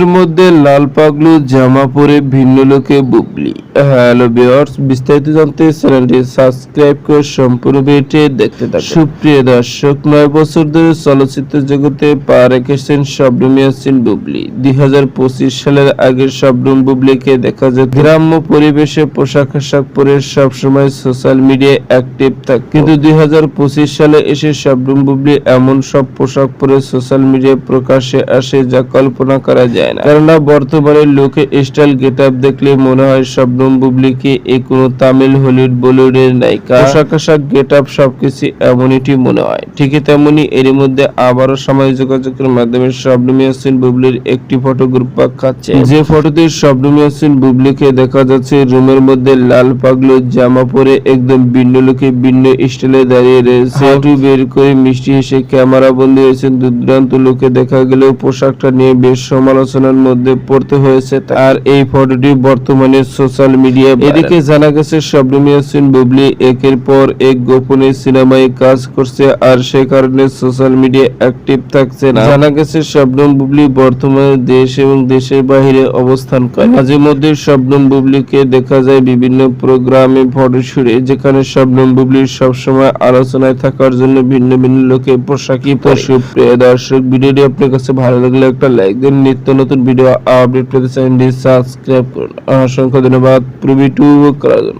রুমের মধ্যে লাল পাগলু, জামা পরে ভিন্ন লোকে বুবলি। হ্যালো ভিউয়ার্স বিস্তারিত জানতে চ্যানেলটি সাবস্ক্রাইব করে সম্পূর্ণ ভিডিওটি দেখতে থাকুন। সুপ্রিয় দর্শক, নয় বছর ধরে চলচ্চিত্র জগতে পা রেখেছেন শবনম ইয়াসিন বুবলি। দুই হাজার পঁচিশ সালের আগের শবনম বুবলিকে দেখা যায় গ্রাম্য পরিবেশে পোশাক আশাক পরে সবসময় সোশ্যাল মিডিয়ায় অ্যাক্টিভ থাকে কিন্তু দুই হাজার পঁচিশ সালে এসে শবনম বুবলি এমন সব পোশাক পরে সোশ্যাল মিডিয়ায় প্রকাশ্যে আসে যা কল্পনা করা যায়। না। কেননা বর্তমানে লোকে স্টাইল গেট আপ দেখলে মনে হয় শবনম বুবলিকে এ কোনো তামিল হলিউড বলিউডের নায়িকা পোশাক আশাক গেট আপ সবকিছু এমনইটি মনে হয়। ঠিকই তেমনি এরই মধ্যে আবারও সামাজিক যোগাযোগের মাধ্যমে শবনম ইয়াসিন বুবলির একটি ফটো গ্রুপ পাক খাচ্ছে। যে ফটোতে শবনম ইয়াসিন বুবলিকে দেখা যাচ্ছে রুমের মধ্যে লাল পাগলো জামা পরে একদম ভিন্ন লোকে ভিন্ন স্টাইলে দাঁড়িয়ে রয়েছে। হাঁটু বের করে মিষ্টি হেসে ক্যামেরা বন্দী হয়েছেন। দুর্দান্ত লোকে দেখা গেলেও পোশাকটা নিয়ে বেশ সমালোচনার মধ্যে পড়তে হয়েছে আর এই ফটোটি বর্তমানে সোশ্যাল মিডিয়া এদিকে জানা গেছে শবনম ইয়াসিন বুবলি একের পর এক গোপনে সিনেমায় কাজ করছে আর সে কারণে সোশ্যাল মিডিয়া অ্যাক্টিভ থাকছে না। জানা গেছে শবনম বুবলি বর্তমানে দেশ এবং দেশের বাইরে অবস্থান করে। মাঝে মধ্যে শবনম বুবলিকে দেখা যায় বিভিন্ন প্রোগ্রামে ফটোশুটে, যেখানে শবনম বুবলির সবসময় আলোচনায় থাকার জন্য ভিন্ন ভিন্ন লোকে পোশাকি পশু প্রিয় দর্শক, ভিডিওটি আপনার কাছে ভালো লাগলে একটা লাইক দিন। নিত্য নতুন ভিডিও আপডেট পেতে চ্যানেলটি সাবস্ক্রাইব করুন। অসংখ্য ধন্যবাদ। প্রবি টু করার জন্য।